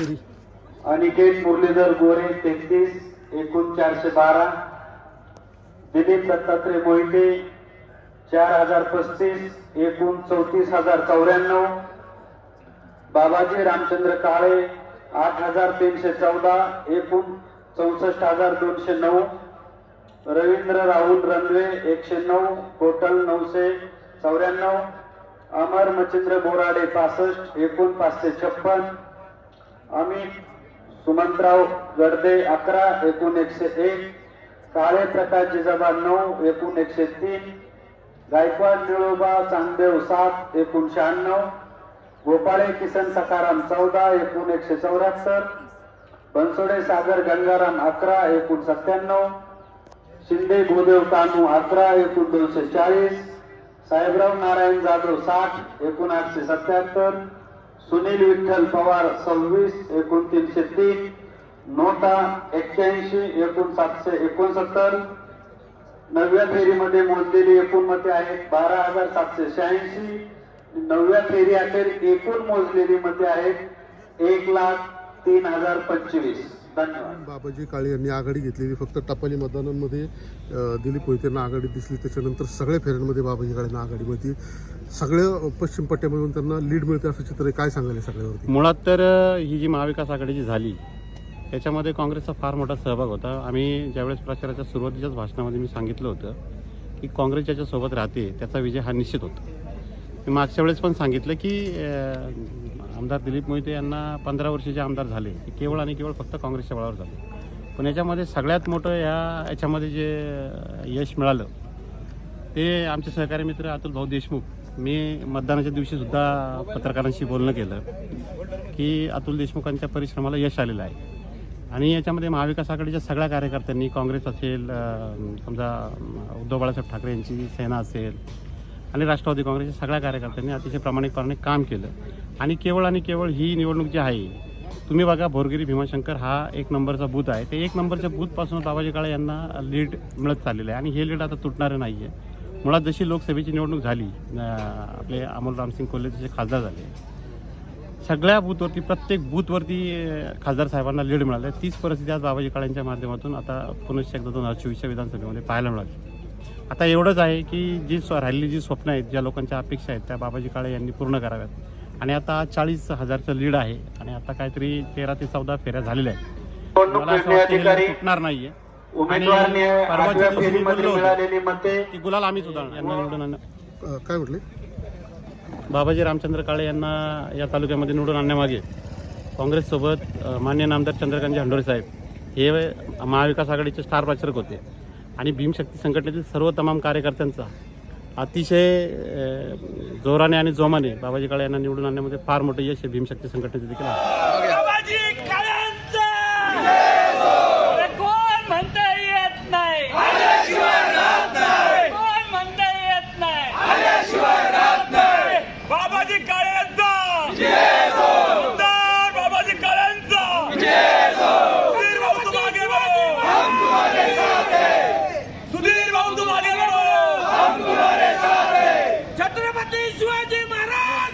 फेरी अनिकेत मुरलीधर गोरे तेहतीस एकूण चारशे बारा. दिलीप दत्तात्रय मोहिते चार हजार पस्तीस एकूण चौतीस हजार चौऱ्याण्णव. बाबाजी रामचंद्र काळे आठ हजार तीनशे चौदा एकूण चौसष्ट हजार दोनशे नऊ. रवींद्र राहुल रणवे एकशे नऊ. टोटल नऊशे चौऱ्याण्णव. अमर मच्छिंद्र बोराडे पासष्ट एकूण पाचशे छप्पन. अमित सुमंतराव गडदे अकरा एकूण एकशे एक काळे प्रकाश जिजाबा नऊ एकूण एकशे तीन गायकवाड निळोबा चांगदेव सात एकूण शहाण्णव गोपाळे किसन सकाराम चौदा एकूण एकशे चौऱ्याहत्तर बनसोडे सागर गंगाराम अकरा एकूण सत्त्याण्णव शिंदे भूदेव कानू अकरा एकूण दोनशे चाळीस साहेबराव नारायण जाधव साठ एकूण आठशे सत्याहत्तर सुनील विठ्ठल पवार सव्वीस एकूण तीनशे तीन नोटा एक्क्याऐंशी एकूण सातशे एकोणसत्तर. नवव्या फेरीमध्ये मोजलेली एकूण मते आहेत बारा हजार सातशे शहाऐंशी. नवव्या फेरी अखेर एकूण मोजलेली मते आहेत एक लाख तीन हजार पंचवीस. बाबाजी काळे यांनी आघाडी घेतलेली फक्त टपाली मतदानांमध्ये दिलीप मोहितेंना आघाडी दिसली त्याच्यानंतर सगळ्या फेऱ्यांमध्ये बाबाजी काळेंना आघाडी मिळते. सगळ्या पश्चिम पट्ट्यामधून त्यांना लीड मिळते असं चित्र काय सांगाल या सगळ्यावरती? मुळात तर ही जी महाविकास आघाडी जी झाली त्याच्यामध्ये काँग्रेसचा फार मोठा सहभाग होता. आम्ही ज्यावेळेस प्रचाराच्या सुरुवातीच्याच भाषणामध्ये मी सांगितलं होतं की काँग्रेस ज्याच्यासोबत राहते त्याचा विजय हा निश्चित होतो. मी मागच्या वेळेस पण सांगितलं की आमदार दिलीप मोहिते यांना पंधरा वर्षाचे आमदार झाले. ते केवळ आणि केवळ फक्त काँग्रेसच्या बळावर झाले. पण याच्यामध्ये सगळ्यात मोठं या याच्यामध्ये जे यश मिळालं ते आमचे सहकारी मित्र अतुल भाऊ देशमुख मी मतदानाच्या दिवशीसुद्धा पत्रकारांशी बोलणं केलं की अतुल देशमुखांच्या परिश्रमाला यश आलेलं आहे. आणि याच्यामध्ये महाविकास आघाडीच्या सगळ्या कार्यकर्त्यांनी काँग्रेस असेल समजा उद्धव बाळासाहेब ठाकरे यांची सेना असेल आणि राष्ट्रवादी काँग्रेसच्या सगळ्या कार्यकर्त्यांनी अतिशय प्रामाणिकपणे काम केलं. आणि केवळ आणि केवळ ही निवडणूक जी आहे तुम्ही बघा भोरगिरी भीमाशंकर हा एक नंबरचा बूथ आहे. ते एक नंबरच्या बूथपासून बाबाजी काळे यांना लीड मिळत चाललेलं आहे. आणि हे लीड आता तुटणारं नाही आहे मुळात जशी लोकसभेची निवडणूक झाली आपले अमोल रामसिंग कोल्हे जसे खासदार झाले. सगळ्या बूथवरती प्रत्येक बूथवरती खासदार साहेबांना लीड मिळालं. तीच परिस्थिती आज बाबाजी काळेंच्या माध्यमातून आता पुनश्च एकदा दोन हजार चोवीसच्या विधानसभेमध्ये पाहायला मिळाली. आता एवढंच आहे की जी स्व राहिलेली जी स्वप्न आहेत ज्या लोकांच्या अपेक्षा आहेत त्या बाबाजी काळे यांनी पूर्ण कराव्यात. आणि आता चाळीस हजारचं लीड आहे आणि आता काहीतरी तेरा ते चौदा फेऱ्या झालेल्या आहेत. निवडणूक मला असं वाटतं हे आणि परवाच्या दिवशी मी बोललो होतो. की गुलाल आम्हीच उदाहरण यांना निवडून आणणं. काय म्हटले? बाबाजी रामचंद्र काळे यांना या तालुक्यामध्ये निवडून आणण्यामागे काँग्रेससोबत अ, मान्य नामदार चंद्रकांतजी हंडोरे साहेब हे महाविकास आघाडीचे स्टार प्रचारक होते. आणि भीमशक्ती संघटनेतील सर्व तमाम कार्यकर्त्यांचा अतिशय जोराने आणि जोमाने बाबाजी काळे यांना निवडून आणण्यामध्ये फार मोठं यश हे भीमशक्ती संघटनेचं देखील आहे.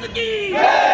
की